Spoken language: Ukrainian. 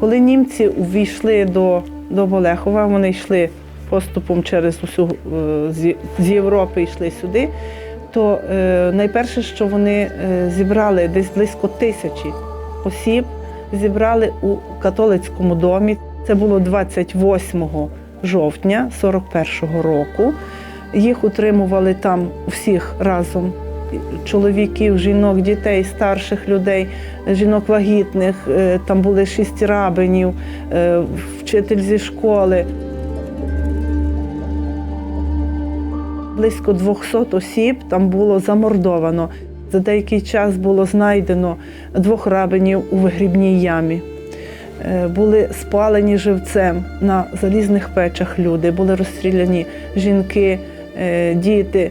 Коли німці увійшли до, до Болехова, вони йшли поступом через усю е, з, Європи йшли сюди, то е, найперше, що вони е, зібрали десь близько тисячі осіб, зібрали у католицькому домі. Це було 28 жовтня 41-го року. Їх утримували там всіх разом. Чоловіків, жінок, дітей, старших людей, жінок вагітних, е, там були шість рабинів, е, вчитель зі школи. Близько 200 осіб там було замордовано. За деякий час було знайдено двох рабинів у вигрібній ямі. Е, Були спалені живцем на залізних печах люди, були розстріляні жінки, діти.